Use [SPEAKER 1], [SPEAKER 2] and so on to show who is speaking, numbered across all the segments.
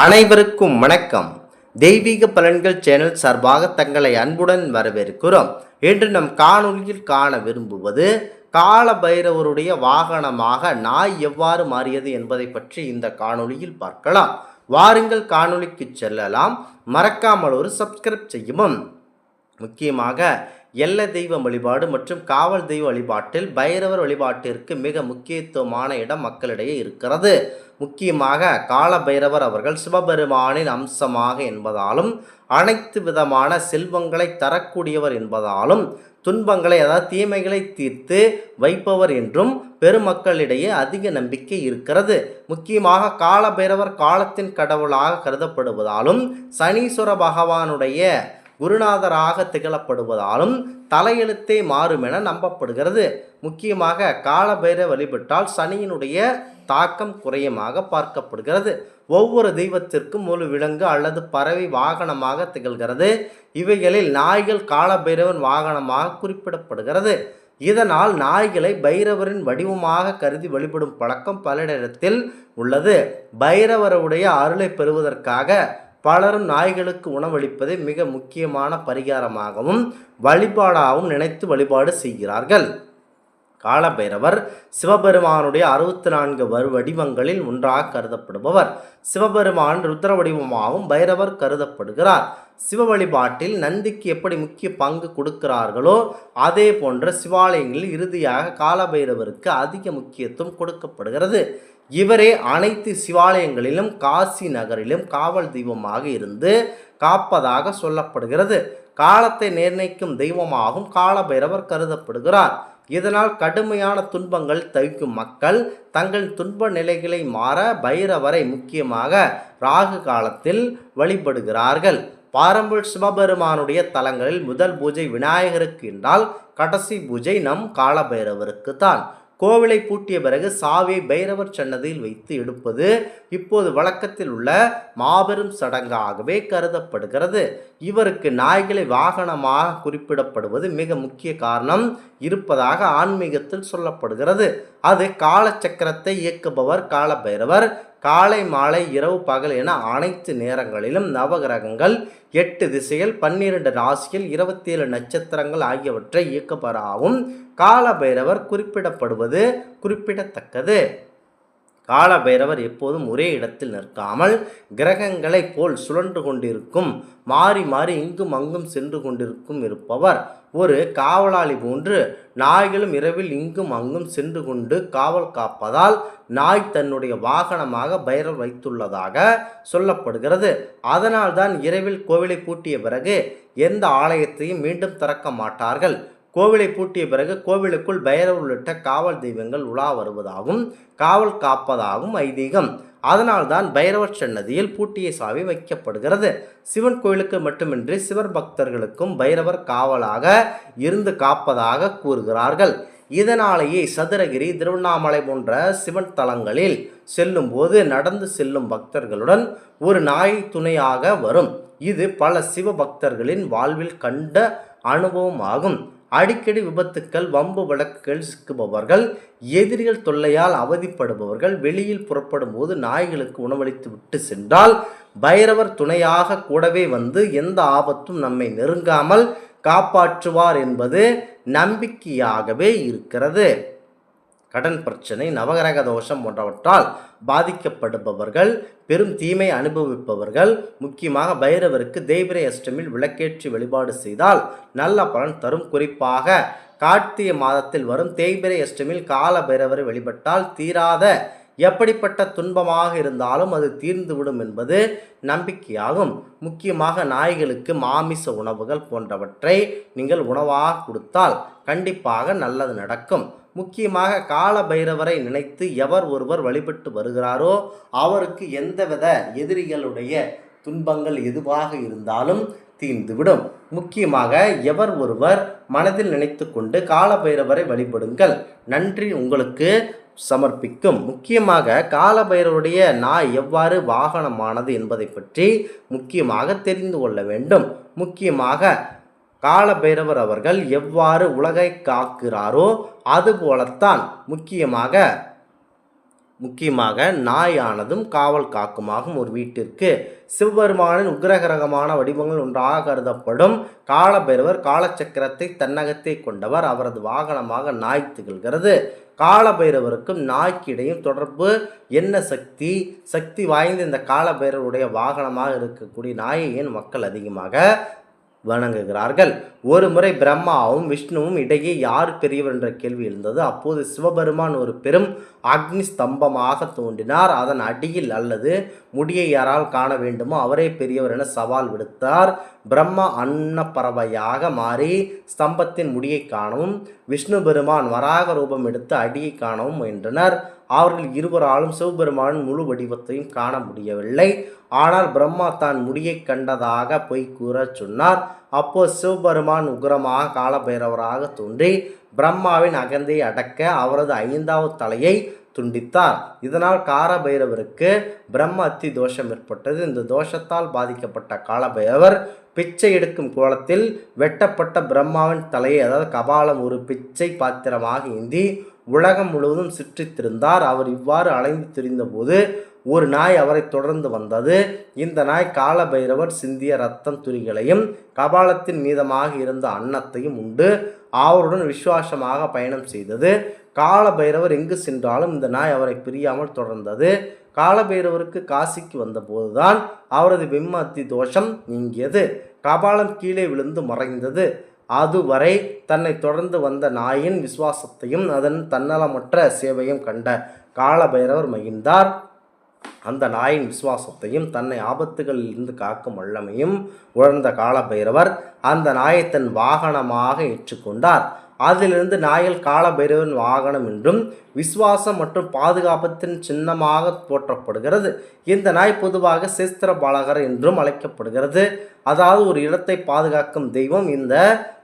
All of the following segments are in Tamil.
[SPEAKER 1] அனைவருக்கும் வணக்கம். தெய்வீக பலன்கள் சேனல் சார்பாக தங்களை அன்புடன் வரவேற்கிறோம். இன்று நம் காணொலியில் காண விரும்புவது கால பைரவருடைய வாகனமாக நாய் எவ்வாறு மாறியது என்பதை பற்றி இந்த காணொலியில் பார்க்கலாம். வாருங்கள் காணொலிக்கு செல்லலாம். மறக்காமல் ஒரு சப்ஸ்கிரைப் செய்யவும். முக்கியமாக எல்ல தெய்வ வழிபாடு மற்றும் காவல் தெய்வ வழிபாட்டில் பைரவர் வழிபாட்டிற்கு மிக முக்கியத்துவமான இடம் மக்களிடையே இருக்கிறது. முக்கியமாக கால பைரவர் அவர்கள் சிவபெருமானின் அம்சமாக என்பதாலும் அனைத்து விதமான செல்வங்களை தரக்கூடியவர் என்பதாலும் துன்பங்களை அதாவது தீமைகளை தீர்த்து வைப்பவர் என்றும் பெருமக்களிடையே அதிக நம்பிக்கை இருக்கிறது. முக்கியமாக கால பைரவர் காலத்தின் கடவுளாக கருதப்படுவதாலும் சனீஸ்வர பகவானுடைய குருநாதராக திகழப்படுவதாலும் தலையெழுத்தே மாறும் என நம்பப்படுகிறது. முக்கியமாக காலபைர வழிபட்டால் சனியினுடைய தாக்கம் குறையமாக பார்க்கப்படுகிறது. ஒவ்வொரு தெய்வத்திற்கும் ஒரு விலங்கு அல்லது பறவை வாகனமாக திகழ்கிறது. இவைகளில் நாய்கள் காலபைரவன் வாகனமாக குறிப்பிடப்படுகிறது. இதனால் நாய்களை பைரவரின் வடிவமாக கருதி வழிபடும் பழக்கம் பலரிடத்தில் உள்ளது. பைரவருடைய அருளை பெறுவதற்காக பலரும் நாய்களுக்கு உணவளிப்பதை மிக முக்கியமான பரிகாரமாகவும் வழிபாடாகவும் நினைத்து வழிபாடு செய்கிறார்கள். காலபைரவர் சிவபெருமானுடைய அறுபத்தி நான்கு வரு வடிவங்களில் ஒன்றாக கருதப்படுபவர். சிவபெருமான் ருத்ர வடிவமாகவும் பைரவர் கருதப்படுகிறார். சிவ வழிபாட்டில் நந்திக்கு எப்படி முக்கிய பங்கு கொடுக்கிறார்களோ அதே போன்ற சிவாலயங்களில் இறுதியாக காலபைரவருக்கு அதிக முக்கியத்துவம் கொடுக்கப்படுகிறது. இவரே அனைத்து சிவாலயங்களிலும் காசி நகரிலும் காவல் தெய்வமாக இருந்து காப்பதாக சொல்லப்படுகிறது. காலத்தை நிர்ணயிக்கும் தெய்வமாகவும் காலபைரவர் கருதப்படுகிறார். இதனால் கடுமையான துன்பங்கள் தவிக்கும் மக்கள் தங்கள் துன்ப நிலைகளை மாற பைரவரை முக்கியமாக ராகு காலத்தில் வழிபடுகிறார்கள். பாரம்பரிய சிவபெருமானுடைய தலங்களில் முதல் பூஜை விநாயகருக்கு என்றால் கடைசி பூஜை நம் காலபைரவருக்கு தான் கோவிலை பூட்டிய பிறகு சாவியை பைரவர் சன்னதியில் வைத்து எடுப்பது இப்போது வழக்கத்தில் உள்ள மாபெரும் சடங்காகவே கருதப்படுகிறது. இவருக்கு நாய்களை வாகனமாக குறிப்பிடப்படுவது மிக முக்கிய காரணம் இருப்பதாக ஆன்மீகத்தில் சொல்லப்படுகிறது. அது காலச்சக்கரத்தை இயக்குபவர் காலபைரவர் காலை மாலை இரவு பகல் என அனைத்து நேரங்களிலும் நவகிரகங்கள் எட்டு திசைகள் பன்னிரண்டு ராசியில் இருபத்தி ஏழு நட்சத்திரங்கள் ஆகியவற்றை இயக்குபவராகவும் காலபைரவர் குறிப்பிடப்படுவது குறிப்பிடத்தக்கது. காலபைரவர் எப்போதும் ஒரே இடத்தில் நிற்காமல் கிரகங்களைப் போல் சுழன்று கொண்டிருக்கும் மாறி மாறி இங்கும் அங்கும் சென்று கொண்டிருக்கும் இருப்பவர். ஒரு காவலாளி போன்று நாய்களும் இரவில் இங்கும் அங்கும் சென்று கொண்டு காவல் காப்பதால் நாய் தன்னுடைய வாகனமாக பைரவர் வைத்துள்ளதாக சொல்லப்படுகிறது. அதனால்தான் இரவில் கோவிலை பூட்டிய பிறகு எந்த ஆலயத்தையும் மீண்டும் திறக்க மாட்டார்கள். கோவிலை பூட்டிய பிறகு கோவிலுக்குள் பைரவர் உள்ளிட்ட காவல் தெய்வங்கள் உலா வருவதாகவும் காவல் காப்பதாகவும் ஐதீகம். அதனால்தான் பைரவர் சன்னதியில் பூட்டிய சாவி வைக்கப்படுகிறது. சிவன் கோயிலுக்கு மட்டுமின்றி சிவர் பக்தர்களுக்கும் பைரவர் காவலாக இருந்து காப்பதாக கூறுகிறார்கள். இதனாலேயே சதுரகிரி திருவண்ணாமலை போன்ற சிவன் தலங்களில் செல்லும் போது நடந்து செல்லும் பக்தர்களுடன் ஒரு நாய் துணையாக வரும். இது பல சிவ பக்தர்களின் வாழ்வில் கண்ட அனுபவமாகும். அடிக்கடி விபத்துக்கள் வம்பு வழக்குகள் சிக்குபவர்கள் எதிரிகள் தொல்லையால் அவதிப்படுபவர்கள் வெளியில் புறப்படும் போது நாய்களுக்கு உணவளித்து விட்டு சென்றால் பைரவர் துணையாக கூடவே வந்து எந்த ஆபத்தும் நம்மை நெருங்காமல் காப்பாற்றுவார் என்பது நம்பிக்கையாகவே இருக்கிறது. கடன் பிரச்சனை நவகிரக தோஷம் போன்றவற்றால் பாதிக்கப்படுபவர்கள் பெரும் தீமை அனுபவிப்பவர்கள் முக்கியமாக பைரவருக்கு தேய்பிரை அஷ்டமில் விளக்கேற்றி வழிபாடு செய்தால் நல்ல பலன் தரும். குறிப்பாக கார்த்திகை மாதத்தில் வரும் தேய்பிரை அஷ்டமில் கால பைரவரை வழிபட்டால் தீராத எப்படிப்பட்ட துன்பமாக இருந்தாலும் அது தீர்ந்துவிடும் என்பது நம்பிக்கையாகும். முக்கியமாக நாய்களுக்கு மாமிச உணவுகள் போன்றவற்றை நீங்கள் உணவாக கொடுத்தால் கண்டிப்பாக நல்லது நடக்கும். முக்கியமாக கால பைரவரை நினைத்து எவர் ஒருவர் வழிபட்டு வருகிறாரோ அவருக்கு எந்தவித எதிரிகளுடைய துன்பங்கள் எதுவாக இருந்தாலும் தீர்ந்துவிடும். முக்கியமாக எவர் ஒருவர் மனதில் நினைத்து கொண்டு கால பைரவரை வழிபடுங்கள். நன்றி உங்களுக்கு சமர்ப்பிக்கும். முக்கியமாக காலபைரவருடைய நாய் எவ்வாறு வாகனமானது என்பதை பற்றி முக்கியமாக தெரிந்து கொள்ள வேண்டும். முக்கியமாக காலபைரவர் அவர்கள் எவ்வாறு உலகை காக்கிறாரோ அதுபோலத்தான் முக்கியமாக முக்கியமாக நாயானதும் காவல் காக்குமாகும் ஒரு வீட்டிற்கு. சிவபெருமானின் உக்கிரகரகமான வடிவங்கள் ஒன்றாக கருதப்படும் காலபைரவர் காலச்சக்கரத்தை தன்னகத்தை கொண்டவர். அவரது வாகனமாக நாய் திகழ்கிறது. காலபைரவருக்கும் நாய்க்கிடையும் தொடர்பு என்ன சக்தி? சக்தி வாய்ந்த இந்த காலபைரவருடைய வாகனமாக இருக்கக்கூடிய நாயை ஏன் மக்கள் அதிகமாக வணங்குகிறார்கள். ஒரு முறை பிரம்மாவும் விஷ்ணுவும் இடையே யார் பெரியவர் என்ற கேள்வி எழுந்தது. அப்போது சிவபெருமான் ஒரு பெரும் அக்னி ஸ்தம்பமாக தோன்றினார். அதன் அடியில் அல்லது முடியை யாரால் காண வேண்டுமோ அவரே பெரியவர் என சவால் விடுத்தார். பிரம்மா அன்னப்பறவையாக மாறி ஸ்தம்பத்தின் முடியை காணவும் விஷ்ணு பெருமான் வராக ரூபம் எடுத்து அடியை காணவும் முயன்றனர். அவர்கள் இருவராலும் சிவபெருமானின் முழு வடிவத்தையும் காண முடியவில்லை. ஆனால் பிரம்மா தான் முடியை கண்டதாக பொய் கூற சொன்னார். அப்போ சிவபெருமான் உக்ரமாக காலபைரவராக தோன்றி பிரம்மாவின் அகந்தை அடக்க அவரது ஐந்தாவது தலையை துண்டித்தார். இதனால் காலபைரவருக்கு பிரம்ம அத்தி தோஷம் ஏற்பட்டது. இந்த தோஷத்தால் பாதிக்கப்பட்ட காலபைரவர் பிச்சை எடுக்கும் கோலத்தில் வெட்டப்பட்ட பிரம்மாவின் தலையை அதாவது கபாலம் ஒரு பிச்சை பாத்திரமாக ஏந்தி உலகம் முழுவதும் சிற்றித்திருந்தார். அவர் இவ்வாறு அலைந்து திரிந்தபோது ஒரு நாய் அவரை தொடர்ந்து வந்தது. இந்த நாய் காலபைரவர் சிந்திய ரத்தம் துரிகளையும் கபாலத்தின் மீதமாக இருந்த அன்னத்தையும் உண்டு. அவருடன் விசுவாசமாக பயணம் செய்தது. காலபைரவர் எங்கு சென்றாலும் இந்த நாய் அவரை பிரியாமல் தொடர்ந்தது. காலபைரவருக்கு காசிக்கு வந்தபோதுதான் அவரது விம்மத்தி தோஷம் நீங்கியது. கபாலம் கீழே விழுந்து மறைந்தது. அதுவரை தன்னை தொடர்ந்து வந்த நாயின் விசுவாசத்தையும் அதன் தன்னலமற்ற சேவையும் கண்ட காலபைரவர் மகிழ்ந்தார். அந்த நாயின் விசுவாசத்தையும் தன்னை ஆபத்துகளில் இருந்து காக்கும் வல்லமையும் உணர்ந்த காலபைரவர் அந்த நாயை தன் வாகனமாக ஏற்றுக்கொண்டார். அதிலிருந்து நாயில் காலபைரவன் வாகனம் என்றும் விசுவாசம் மற்றும் பாதுகாப்பத்தின் சின்னமாக போற்றப்படுகிறது. இந்த நாய் பொதுவாக சேஸ்திர பாலகர் என்றும் அழைக்கப்படுகிறது. அதாவது ஒரு இடத்தை பாதுகாக்கும் தெய்வம் இந்த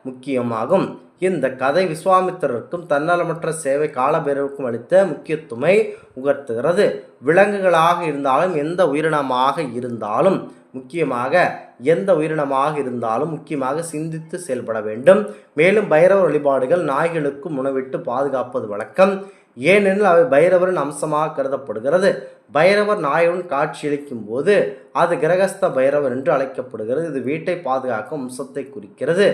[SPEAKER 1] முக்கியமாகும். இந்த கதை விஸ்வாமித்திரருக்கும் தன்னலமற்ற சேவை காலபேரவுக்கும் அளித்த முக்கியத்துவமை உகர்த்துகிறது. விலங்குகளாக இருந்தாலும் எந்த உயிரினமாக இருந்தாலும் முக்கியமாக எந்த உயிரினமாக இருந்தாலும் முக்கியமாக சிந்தித்து செயல்பட வேண்டும். மேலும் பைரவ வழிபாடுகள் நாய்களுக்கும் உணவிட்டு பாதுகாப்பது வழக்கம். ஏனெனில் அவை பைரவரின் அம்சமாக கருதப்படுகிறது. பைரவர் நாயுடன் காட்சியளிக்கும் போது அது கிரகஸ்த பைரவர் என்று அழைக்கப்படுகிறது. இது வீட்டை பாதுகாக்கும் அம்சத்தை குறிக்கிறது.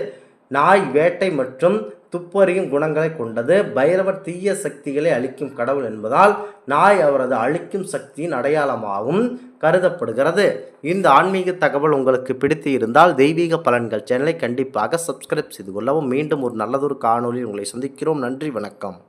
[SPEAKER 1] நாய் வேட்டை மற்றும் துப்பறியும் குணங்களை கொண்டது. பைரவர் தீய சக்திகளை அழிக்கும் கடவுள் என்பதால் நாய் அவரது அழிக்கும் சக்தியின் அடையாளமாகவும் கருதப்படுகிறது. இந்த ஆன்மீக தகவல் உங்களுக்கு பிடித்து இருந்தால் தெய்வீக பலன்கள் சேனலை கண்டிப்பாக சப்ஸ்கிரைப் செய்து கொள்ளவும். மீண்டும் ஒரு நல்லதொரு காணொலியில் உங்களை சந்திக்கிறோம். நன்றி வணக்கம்.